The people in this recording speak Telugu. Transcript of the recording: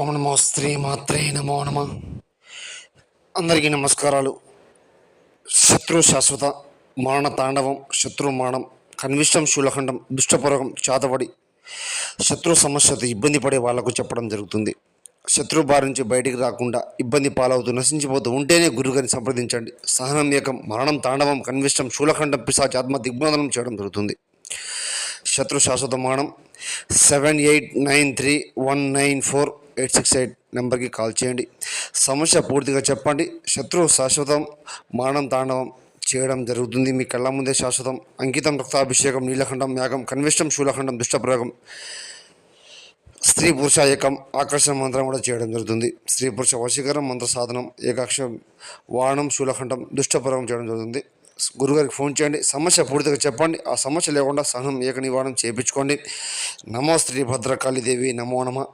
ఓం నమో స్త్రీ మాత్రే నమో నమ. అందరికీ నమస్కారాలు. శత్రు శాశ్వత మరణ తాండవం శత్రు మానం కన్విష్టం శూలఖండం దుష్టపూర్వకం చాతబడి శత్రు సమస్యతో ఇబ్బంది పడే వాళ్ళకు చెప్పడం జరుగుతుంది. శత్రు బారి నుంచి బయటికి రాకుండా ఇబ్బంది పాలవుతూ నశించిపోతూ ఉంటేనే గురుగారిని సంప్రదించండి. సహనం ఏకం మరణం తాండవం కన్విష్టం శూలఖండం పిశాచాత్మ దిగ్బంధనం చేయడం జరుగుతుంది. శత్రు శాశ్వత మానం seven eight nine three one nine four eight six eight నెంబర్కి కాల్ చేయండి. సమస్య పూర్తిగా చెప్పండి. శత్రువు శాశ్వతం మానం తాండవం చేయడం జరుగుతుంది. మీ కళ్ళ ముందే శాశ్వతం. అంకితం రక్తాభిషేకం నీలఖండం యాగం కన్విష్టం శూలఖండం దుష్టప్రయోగం. స్త్రీ పురుష ఏకం ఆకర్షణ మంత్రం కూడా చేయడం జరుగుతుంది. స్త్రీ పురుష వశీకరం మంత్ర సాధనం ఏకాక్షరం వాణం శూలఖండం దుష్టప్రయోగం చేయడం జరుగుతుంది. గురుగారికి ఫోన్ చేయండి. సమస్య పూర్తిగా చెప్పండి. ఆ సమస్య లేకుండా సహనం ఏక నివారణం చేయించుకోండి. నమో శ్రీ భద్రకాళీదేవి నమో నమ.